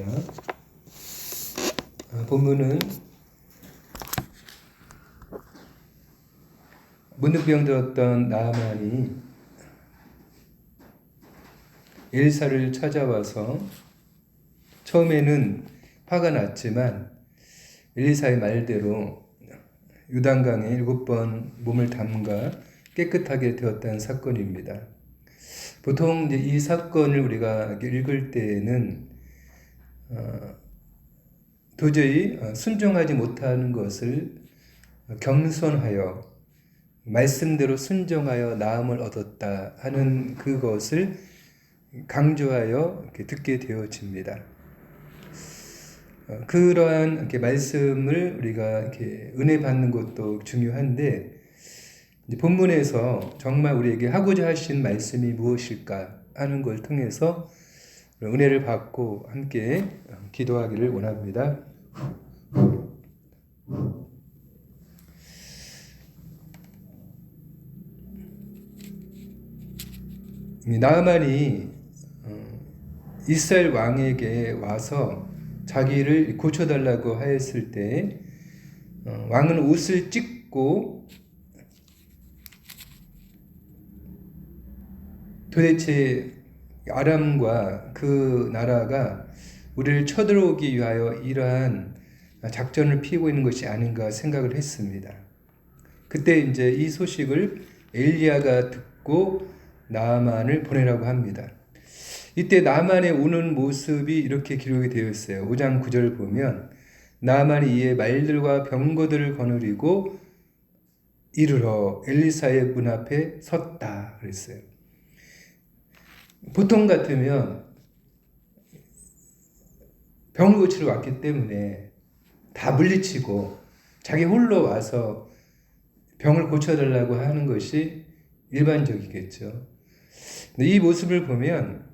하겠습니다. 아, 본문은 문득병 들었던 나아만이 엘사를 찾아와서 처음에는 화가 났지만 엘리사의 말대로 유단강에 일곱 번 몸을 담가 깨끗하게 되었다는 사건입니다. 보통 이 사건을 우리가 읽을 때에는 어, 도저히 어, 순종하지 못하는 것을 겸손하여 말씀대로 순종하여 나음을 얻었다 하는 그것을 강조하여 듣게 되어집니다. 어, 그러한 이렇게 말씀을 우리가 이렇게 은혜 받는 것도 중요한데 본문에서 정말 우리에게 하고자 하신 말씀이 무엇일까 하는 걸 통해서 은혜를 받고 함께 기도하기를 원합니다. 나만이 어, 이스라엘 왕에게 와서 자기를 고쳐달라고 하였을 때 어, 왕은 옷을 찢고 도대체 아람과 그 나라가 우리를 쳐들어오기 위하여 이러한 작전을 피우고 있는 것이 아닌가 생각을 했습니다. 그때 이제 이 소식을 엘리야가 듣고 나만을 보내라고 합니다. 이때 나만의 우는 모습이 이렇게 기록이 되어 있어요. 5장 9절 보면 나만이 이에 말들과 병거들을 거느리고 이르러 엘리사의 문 앞에 섰다 그랬어요. 보통 같으면 병을 고치러 왔기 때문에 다 물리치고 자기 홀로 와서 병을 고쳐달라고 하는 것이 일반적이겠죠. 이 모습을 보면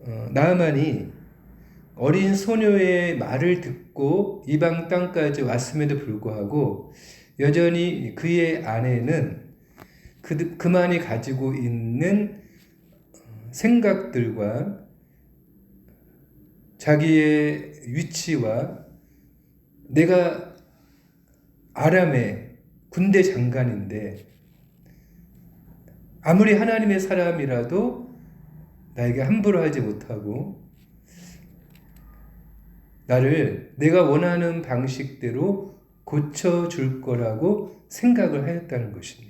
어, 나아만이 어린 소녀의 말을 듣고 이방 땅까지 왔음에도 불구하고 여전히 그의 안에는 그, 그만이 가지고 있는 생각들과 자기의 위치와 내가 아람의 군대 장관인데 아무리 하나님의 사람이라도 나에게 함부로 하지 못하고 나를 내가 원하는 방식대로 고쳐줄 거라고 생각을 하였다는 것입니다.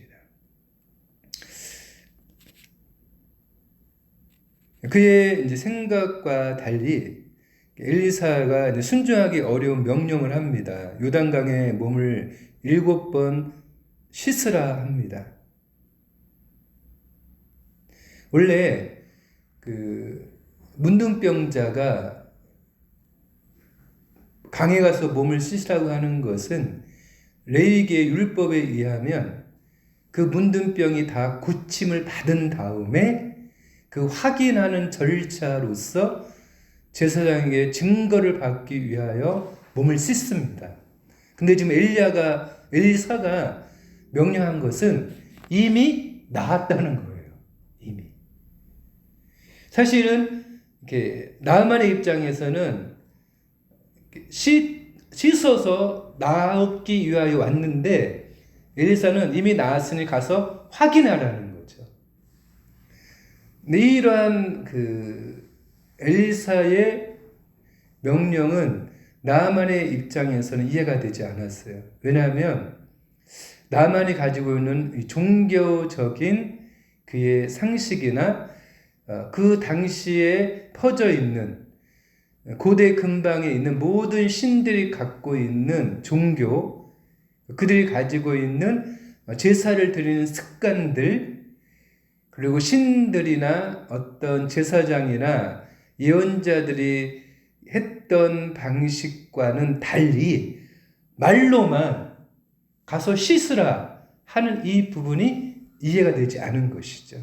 그의 이제 생각과 달리 엘리사가 이제 순종하기 어려운 명령을 합니다. 요단강에 몸을 일곱 번 씻으라 합니다. 원래 그 문둥병자가 강에 가서 몸을 씻으라고 하는 것은 레위기의 율법에 의하면 그 문둥병이 다 고침을 받은 다음에 그 확인하는 절차로서 제사장에게 증거를 받기 위하여 몸을 씻습니다. 근데 지금 엘리야가 엘리사가 명령한 것은 이미 나았다는 거예요. 이미. 사실은 이렇게 나만의 입장에서는 씻, 씻어서 나았기 위하여 왔는데 엘리사는 이미 나았으니 가서 확인하라는 이러한 그 엘리사의 명령은 나만의 입장에서는 이해가 되지 않았어요. 왜냐하면 나만이 가지고 있는 종교적인 그의 상식이나 어, 그 당시에 퍼져 있는 고대 근방에 있는 모든 신들이 갖고 있는 종교, 그들이 가지고 있는 제사를 드리는 습관들, 그리고 신들이나 어떤 제사장이나 예언자들이 했던 방식과는 달리 말로만 가서 씻으라 하는 이 부분이 이해가 되지 않은 것이죠.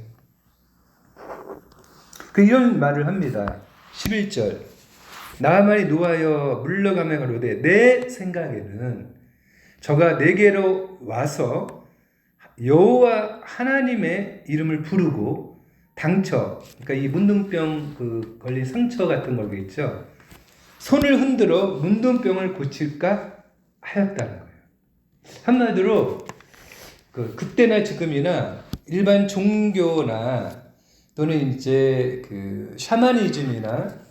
그 이런 말을 합니다. 11절. 나만이 노하여 물러가며 가로되 내 생각에는 저가 내게로 와서 여호와 하나님의 이름을 부르고 당처 그러니까 이 문둥병 그 걸린 상처 같은 거겠죠. 손을 흔들어 문둥병을 고칠까 하였다는 거예요. 한마디로 그 그때나 지금이나 일반 종교나 또는 이제 그 샤머니즘이나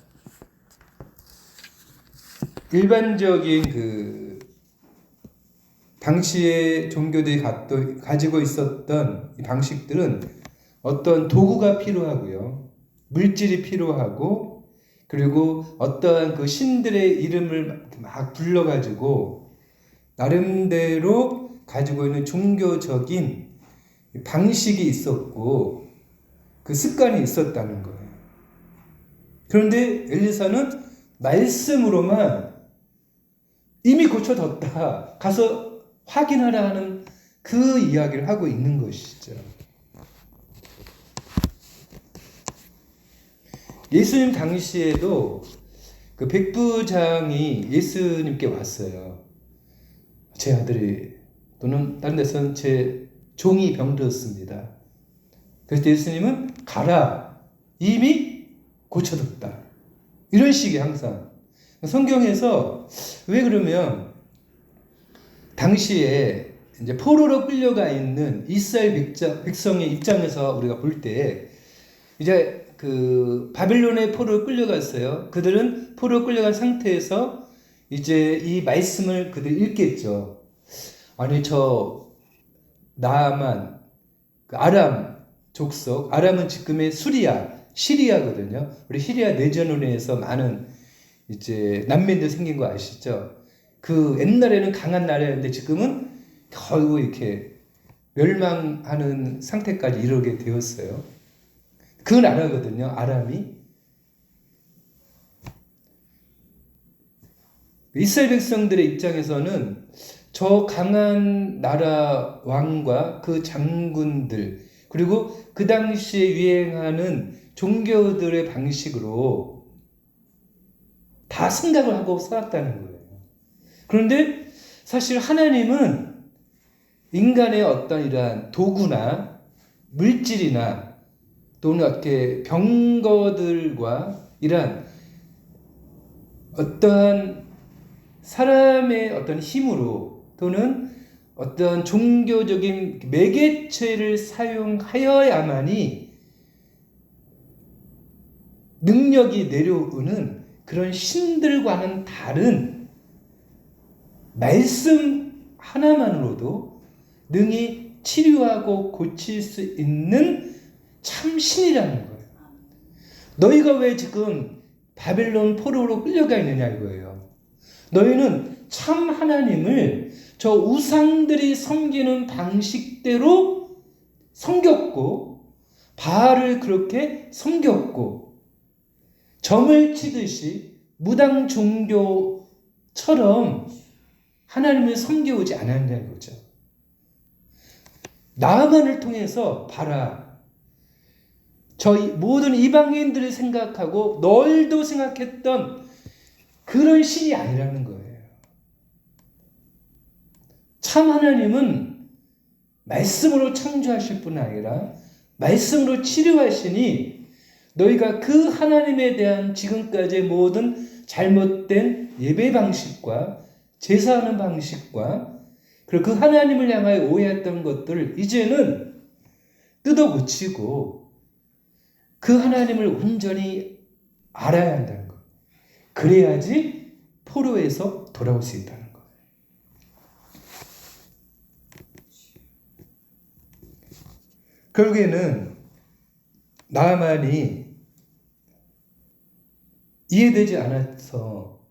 일반적인 그 당시의 종교들이 가지고 있었던 이 방식들은 어떤 도구가 필요하고요. 물질이 필요하고 그리고 어떠한 그 신들의 이름을 막 불러가지고 나름대로 가지고 있는 종교적인 방식이 있었고 그 습관이 있었다는 거예요. 그런데 엘리사는 말씀으로만 이미 고쳐졌다. 가서 확인하라 하는 그 이야기를 하고 있는 것이죠. 예수님 당시에도 그 백부장이 예수님께 왔어요. 제 아들이 또는 다른 데서는 제 종이 병들었습니다. 그래서 예수님은 가라 이미 고쳐졌다. 이런 식의 항상 성경에서 왜 그러면 당시에 이제 포로로 끌려가 있는 이스라엘 백성의 입장에서 우리가 볼 때 이제 그 바빌론의 포로로 끌려갔어요. 그들은 포로로 끌려간 상태에서 이제 이 말씀을 그들 읽겠죠. 아니 저 나만 그 아람 족속 아람은 지금의 수리아 시리아거든요. 우리 시리아 내전운에서 많은 이제 난민들 생긴 거 아시죠? 그 옛날에는 강한 나라였는데 지금은 결국 이렇게 멸망하는 상태까지 이르게 되었어요. 그 나라거든요. 아람이. 이스라엘 백성들의 입장에서는 저 강한 나라 왕과 그 장군들 그리고 그 당시에 유행하는 종교들의 방식으로 다 생각을 하고 살았다는 거예요. 그런데 사실 하나님은 인간의 어떤 이러한 도구나 물질이나 또는 이렇게 병거들과 이러한 어떠한 사람의 어떤 힘으로 또는 어떤 종교적인 매개체를 사용하여야만이 능력이 내려오는 그런 신들과는 다른 말씀 하나만으로도 능히 치료하고 고칠 수 있는 참 신이라는 거예요. 너희가 왜 지금 바벨론 포로로 끌려가 있느냐 이거예요. 너희는 참 하나님을 저 우상들이 섬기는 방식대로 섬겼고 바알을 그렇게 섬겼고 점을 치듯이 무당 종교처럼 하나님을 섬겨오지 않았냐 이거죠. 나만을 통해서 봐라. 저희 모든 이방인들을 생각하고 널도 생각했던 그런 신이 아니라는 거예요. 참 하나님은 말씀으로 창조하실 뿐 아니라 말씀으로 치료하시니 너희가 그 하나님에 대한 지금까지의 모든 잘못된 예배 방식과 제사하는 방식과 그리고 그 하나님을 향하여 오해했던 것들을 이제는 뜯어 고치고 그 하나님을 온전히 알아야 한다는 것. 그래야지 포로에서 돌아올 수 있다는 것. 결국에는 나만이 이해되지 않아서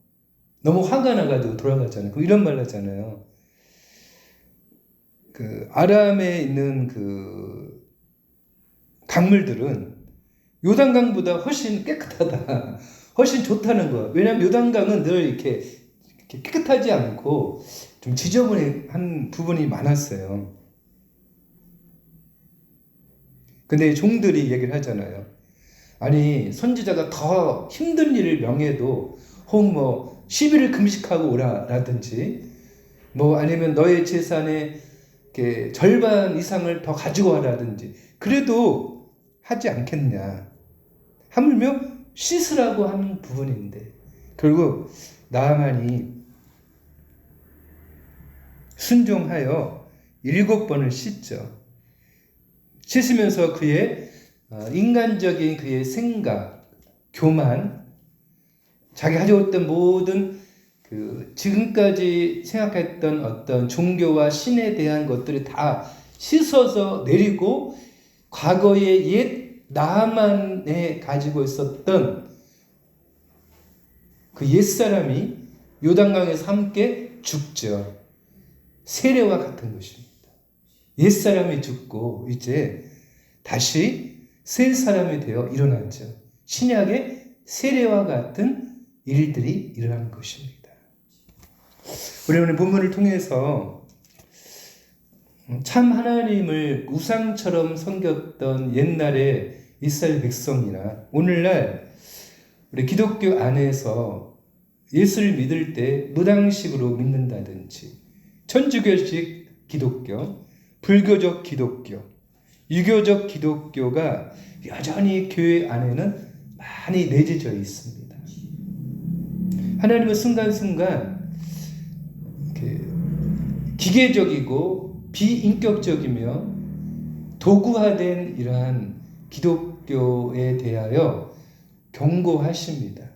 너무 화가 나가지고 돌아갔잖아요. 그 이런 말 하잖아요. 그 아람에 있는 그 강물들은 요단강보다 훨씬 깨끗하다. 훨씬 좋다는 거야. 왜냐하면 요단강은 늘 이렇게, 이렇게 깨끗하지 않고 좀 지저분한 부분이 많았어요. 근데 종들이 얘기를 하잖아요. 아니 선지자가 더 힘든 일을 명해도 혹 뭐 시비를 금식하고 오라라든지 뭐 아니면 너의 재산의 절반 이상을 더 가지고 와라든지 그래도 하지 않겠냐 하물며 씻으라고 하는 부분인데 결국 나만이 순종하여 일곱 번을 씻죠. 씻으면서 그의 어, 인간적인 그의 생각, 교만, 자기 가져왔던 모든 그 지금까지 생각했던 어떤 종교와 신에 대한 것들이 다 씻어서 내리고 과거의 옛 나만에 가지고 있었던 그 옛사람이 요단강에서 함께 죽죠. 세례와 같은 것입니다. 옛사람이 죽고 이제 다시 새 사람이 되어 일어났죠. 신약의 세례와 같은 일들이 일어난 것입니다. 우리 오늘 본문을 통해서 참 하나님을 우상처럼 섬겼던 옛날의 이스라엘 백성이나 오늘날 우리 기독교 안에서 예수를 믿을 때 무당식으로 믿는다든지 천주교식 기독교, 불교적 기독교, 유교적 기독교가 여전히 교회 안에는 많이 내재져 있습니다. 하나님은 순간순간 기계적이고 비인격적이며 도구화된 이러한 기독교에 대하여 경고하십니다.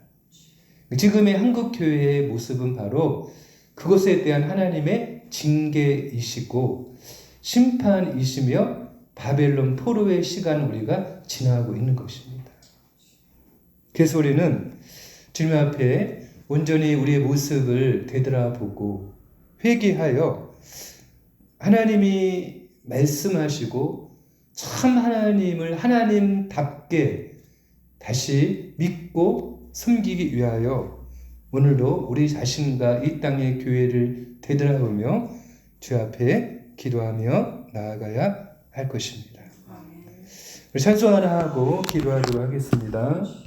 지금의 한국 교회의 모습은 바로 그것에 대한 하나님의 징계이시고 심판이시며 바벨론 포로의 시간 우리가 지나고 있는 것입니다. 그래서 우리는 주님 앞에 온전히 우리의 모습을 되돌아보고 회개하여 하나님이 말씀하시고 참 하나님을 하나님답게 다시 믿고 섬기기 위하여 오늘도 우리 자신과 이 땅의 교회를 되돌아보며 주 앞에 기도하며 나아가야 할 것입니다. 찬송 하나 하고 기도하도록 하겠습니다.